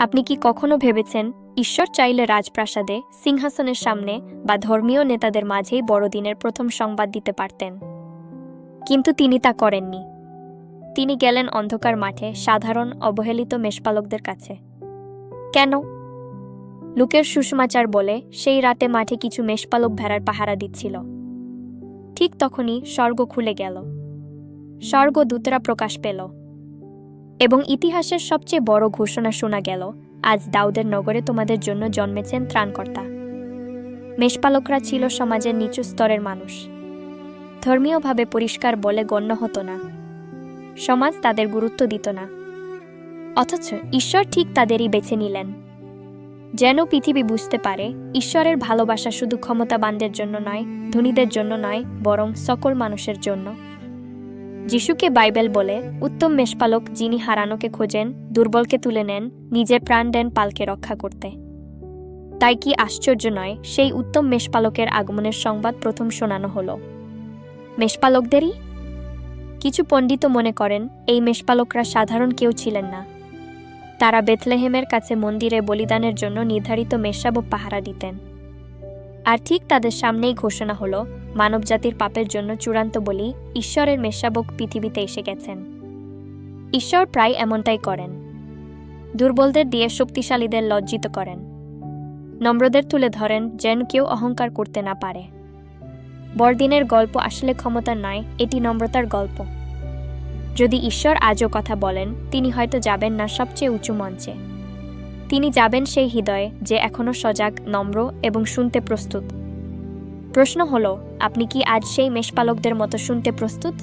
আপনি কি কখনো ভেবেছেন ঈশ্বর চাইলে রাজপ্রাসাদে, সিংহাসনের সামনে বা ধর্মীয় নেতাদের মাঝেই বড়দিনের প্রথম সংবাদ দিতে পারতেন? কিন্তু তিনি তা করেননি। তিনি গেলেন অন্ধকার মাঠে সাধারণ, অবহেলিত মেষপালকদের কাছে। কেন? লোকের সুষমাচার বলে সেই রাতে মাঠে কিছু মেষপালক ভেড়ার পাহারা দিচ্ছিল। ঠিক তখনই স্বর্গ খুলে গেল। স্বর্গ দূতরা প্রকাশ পেল। এবং ইতিহাসের সবচেয়ে বড় ঘোষণা শোনা গেল, আজ দাউদের নগরে তোমাদের জন্য জন্মেছেন ত্রাণকর্তা। মেষপালকরা ছিল সমাজের নিচু স্তরের মানুষ। ধর্মীয়ভাবে পরিষ্কার বলে গণ্য হতো না। সমাজ তাদের গুরুত্ব দিত না। অথচ ঈশ্বর ঠিক তাদেরই বেছে নিলেন। যেন পৃথিবী বুঝতে পারে, ঈশ্বরের ভালোবাসা শুধু ক্ষমতাবানদের জন্য নয়, ধনীদের জন্য নয়, বরং সকল মানুষের জন্য। যিশুকে বাইবেল বলে, উত্তম মেষপালক যিনি হারানোকে খোঁজেন, দুর্বলকে তুলে নেন, নিজের প্রাণ দেন পালকে রক্ষা করতে। তাই কি আশ্চর্য নয়, সেই উত্তম মেষপালকের আগমনের সংবাদ প্রথম শোনানো হল। মেষপালকদেরই? কিছু পণ্ডিত মনে করেন, এই মেষপালকরা সাধারণ কেউ ছিলেন না। তারা বেথলেহেমের কাছে মন্দিরে বলিদানের জন্য নির্ধারিত মেষশাবক পাহারা দিতেন। ঠিক তাদের সামনেই ঘোষণা হলো, মানবজাতির পাপের জন্য চূড়ান্ত বলি ঈশ্বরের মেষশাবক পৃথিবীতে এসে গেছেন। ঈশ্বর প্রায় এমনটাই করেন। দুর্বলদের দিয়ে শক্তিশালীদের লজ্জিত করেন। নম্রদের তুলে ধরেন যেন কেউ অহংকার করতে না পারে। বড়দিনের গল্প আসলে ক্ষমতার নয়, এটি নম্রতার গল্প। যদি ঈশ্বর আজও কথা বলেন, তিনি হয়তো যাবেন না সবচেয়ে উঁচু মঞ্চে। তিনি যাবেন সেই হৃদয়ে, যে এখনও সজাগ, নম্র এবং শুনতে প্রস্তুত। প্রশ্ন হলো, আপনি কি আজ সেই মেষপালকদের মতো শুনতে প্রস্তুত?